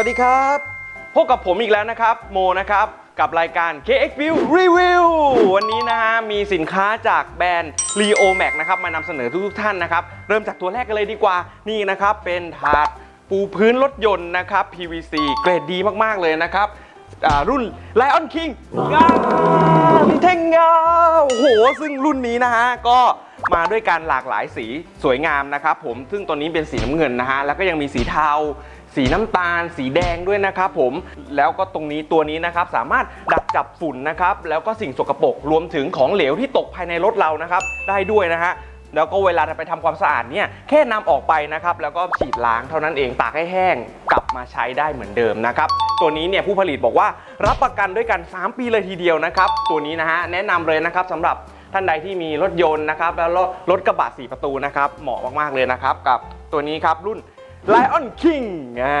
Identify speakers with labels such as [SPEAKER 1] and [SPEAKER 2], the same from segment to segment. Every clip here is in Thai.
[SPEAKER 1] วัสดีครับ พบกับผมอีกแล้วนะครับ โมนะครับ กับรายการ KX View Review วันนี้นะฮะ มีสินค้าจากแบรนด์ Leo Max นะครับ มานำเสนอทุกๆท่านนะครับ เริ่มจากตัวแรกกันเลยดีกว่า นี่นะครับ เป็นถาดปูพื้นรถยนต์นะครับ PVC เกรดดีมากๆเลยนะครับอ่ารุ่น Lion King งามเท่งงามโอ้โห ซึ่งรุ่นนี้นะฮะ ก็ มาด้วยการหลากหลายสีสวยงามนะครับผมซึ่งตัวนี้เป็นสีน้ำเงินนะฮะแล้วก็ยังมีสีเทา สีน้ำตาล สีแดงด้วยนะครับผมแล้วก็ตรงนี้ตัวนี้นะครับสามารถดักจับฝุ่นนะครับแล้วก็สิ่งสกปรกรวมถึงของเหลวที่ตกภายในรถเรานะครับได้ด้วยนะฮะแล้วก็เวลาไปทำความสะอาดเนี่ยแค่นำออกไปนะครับแล้วก็ฉีดล้างเท่านั้นเองตากให้แห้งกลับมาใช้ได้เหมือนเดิมนะครับตัวนี้เนี่ยผู้ผลิตบอกว่ารับประกันด้วยกัน 3 ปีเลยทีเดียวนะครับตัวนี้นะฮะแนะนำเลยนะครับสำหรับ ท่านใดที่มีรถยนต์นะครับแล้วรถกระบะ4ประตูนะครับเหมาะมากๆเลยนะครับกับตัวนี้ครับรุ่น Lion King อ่า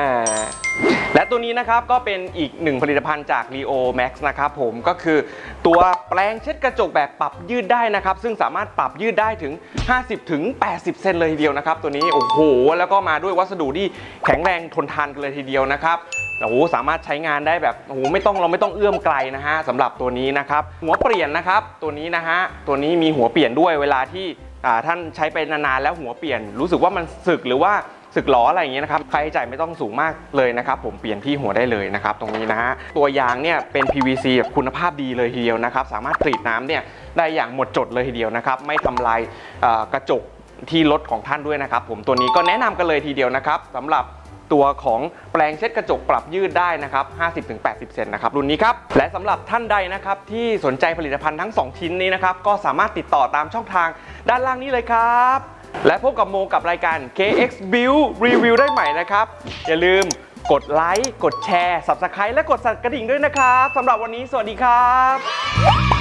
[SPEAKER 1] และตัวนี้นะครับก็เป็นอีกหนึ่งผลิตภัณฑ์จาก Leo Max นะครับผมก็คือตัวแปลงเช็ดกระจกแบบปรับยืดได้นะครับ ซึ่งสามารถปรับยืดได้ถึง 50 ถึง 80 เซนเลยทีเดียวนะครับ ตัวนี้โอ้โห แล้วก็มาด้วยวัสดุที่แข็งแรงทนทานกันเลยทีเดียวนะครับโอ้โหสามารถใช้งานได้แบบโอ้โหไม่ต้องเราไม่ต้องเอื้อมไกลนะฮะสำหรับตัวนี้นะครับ หัวเปลี่ยนนะครับ ตัวนี้นะฮะตัวนี้มีหัวเปลี่ยนด้วยเวลาที่ท่านใช้ไปนานๆแล้วหัวเปลี่ยนรู้สึกว่ามันสึกหรือว่า สึกหล้ออะไรอย่างเงี้ยนะครับค่าใช้จ่ายไม่ต้องสูงมากเลยนะครับผมเปลี่ยนที่หัวได้เลยนะครับตรงนี้นะฮะตัวยางเนี่ยเป็น PVC แบบคุณภาพดีเลยทีเดียวนะครับสามารถกรีดน้ำเนี่ยได้อย่างหมดจดเลยทีเดียวนะครับไม่ทำลายกระจกที่รถของท่านด้วยนะครับผมตัวนี้ก็แนะนำกันเลยทีเดียวนะครับสำหรับตัวของแปลงเช็ดกระจกปรับยืดได้นะครับ 50-80 เซนนะครับรุ่นนี้ครับ และสำหรับท่านใดนะครับที่สนใจผลิตภัณฑ์ทั้ง 2 ชิ้นนี้นะครับก็สามารถติดต่อตามช่องทางด้านล่างนี้เลยครับ และพบกับโมกับรายการ KX Build Review ได้ใหม่นะครับ อย่าลืมกดไลค์ กดแชร์ Subscribe และกดสั่นกระดิ่งด้วยนะครับสำหรับวันนี้สวัสดีครับ